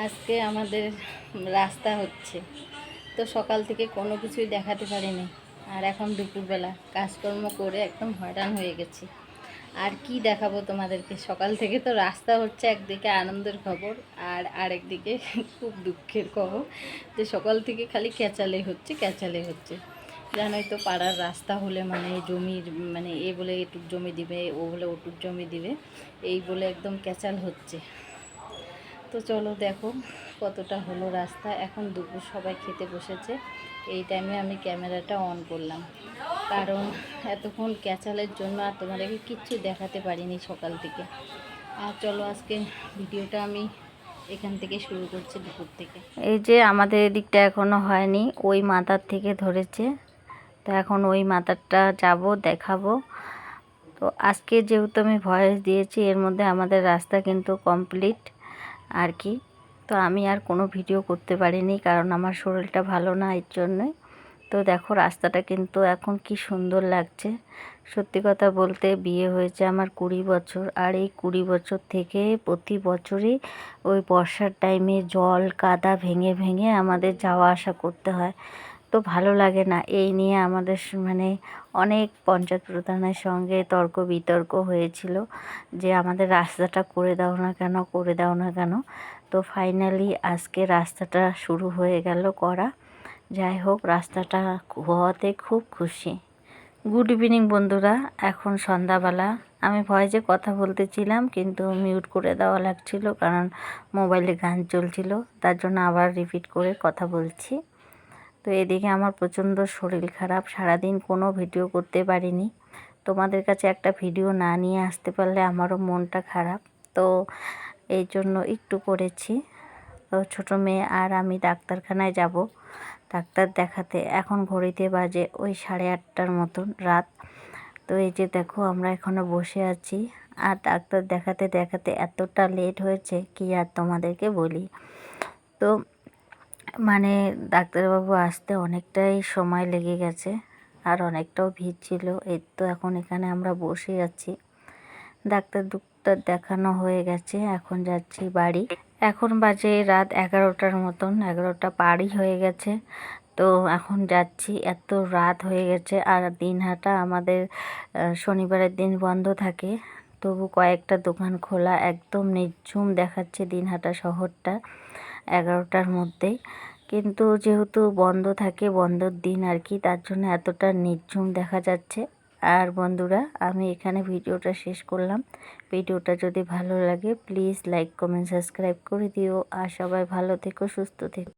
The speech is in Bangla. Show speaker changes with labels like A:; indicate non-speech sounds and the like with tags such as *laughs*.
A: আজকে আমাদের রাস্তা হচ্ছে। তো সকাল থেকে কোনো কিছুই দেখাতে পারিনি। আর এখন দুপুরবেলা কাজকর্ম করে একদম হয়রান হয়ে গেছি। আর কি দেখাবো তোমাদেরকে? সকাল থেকে তো রাস্তা হচ্ছে একদিকে আনন্দের খবর আর আরেকদিকে *laughs* খুব দুঃখের খবর যে সকাল থেকে খালি ক্যাচালে হচ্ছে ক্যাচালে হচ্ছে। জানোই তো পাড়ার রাস্তা হলে মানে জমির মানে এ বলে এটুক জমি দিবে, ও বলে ওটুক জমি দিবে, এই বলে একদম ক্যাচাল হচ্ছে। তো চলো দেখো কতটা হলো রাস্তা। এখন দুপুর সবাই খেতে বসেছে। এই টাইমে আমি ক্যামেরাটা অন করলাম। কারণ এতক্ষণ ক্যাচালের জন্য আর তোমাদেরকে কিচ্ছু দেখাতে পারিনি সকাল থেকে। আর চলো আজকে ভিডিওটা আমি এখান থেকে শুরু করছি দুপুর থেকে। এই যে আমাদের এদিকটা এখনও হয়নি, ওই মাথার থেকে ধরেছে। তো এখন ওই মাথারটা যাব, দেখাবো। তো আজকে যেহেতু আমি ভয়েস দিয়েছি, এর মধ্যে আমাদের রাস্তা কিন্তু কমপ্লিট আর কি। তো আমি আর কোনো ভিডিও করতে পারিনি কারণ আমার শরীরটা ভালো না এর জন্যই তো দেখো রাস্তাটা কিন্তু এখন কি সুন্দর লাগছে। সত্যি কথা বলতে বিয়ে হয়েছে আমার কুড়ি বছর আর এই কুড়ি বছর থেকে প্রতি বছরই ওই বর্ষার টাইমে জল কাদা ভেঙে ভেঙে আমাদের যাওয়া আসা করতে হয়। তো ভালো লাগে না। এই নিয়ে আমাদের মানে অনেক পঞ্চায়েত প্রধানের সঙ্গে তর্ক বিতর্ক হয়েছিল যে আমাদের রাস্তাটা করে দাও না কেন, করে দাও না কেন। তো ফাইনালি আজকে রাস্তাটা শুরু হয়ে গেল করা। যাই হোক, রাস্তাটা হওয়াতে খুব খুশি। গুড ইভিনিং বন্ধুরা, এখন সন্ধ্যাবেলা। আমি ভয়েসে কথা বলতেছিলাম, কিন্তু মিউট করে দেওয়া লাগছিল, কারণ মোবাইলে গান চলছিল, তার জন্য আবার রিপিট করে কথা বলছি। তো এদিকে আমার প্রচণ্ড শরীর খারাপ। সারাদিন কোনো ভিডিও করতে পারিনি। তোমাদের কাছে একটা ভিডিও না নিয়ে আসতে পারলে আমারও মনটা খারাপ। তো এই জন্য একটু করেছি। তো ছোটো মেয়ে আর আমি ডাক্তারখানায় যাব। ডাক্তার দেখাতে এখন ঘড়িতে বাজে ওই সাড়ে আটটার মতন রাত। তো এই যে দেখো আমরা এখনও বসে আছি। আর ডাক্তার দেখাতে দেখাতে এতটা লেট হয়েছে কি আর তোমাদেরকে বলি। তো মানে ডাক্তারবাবু আসতে অনেকটাই সময় লেগে গেছে, আর অনেকটাও ভিড় ছিল। এই তো এখন এখানে আমরা বসে আছি। ডাক্তার দুক্তার দেখানো হয়ে গেছে, এখন যাচ্ছি বাড়ি। এখন বাজে রাত এগারোটার মতন, এগারোটা পারই হয়ে গেছে। তো এখন যাচ্ছি, এত রাত হয়ে গেছে, আর দিন দিনহাটা আমাদের শনিবারের দিন বন্ধ থাকে। তবু কয়েকটা দোকান খোলা, একদম নির্ঝুম দেখাচ্ছে দিনহাটা শহরটা। এগারোটার মধ্যে। কিন্তু যেহেতু বন্ধ থাকে, বন্ধর দিন আর কি, তার জন্য এতটা নির্ঝুম দেখা যাচ্ছে। আর বন্ধুরা, আমি এখানে ভিডিওটা শেষ করলাম। ভিডিওটা যদি ভালো লাগে প্লিজ লাইক কমেন্ট সাবস্ক্রাইব করে দিও। আর সবাই ভালো থেকো, সুস্থ থেকো।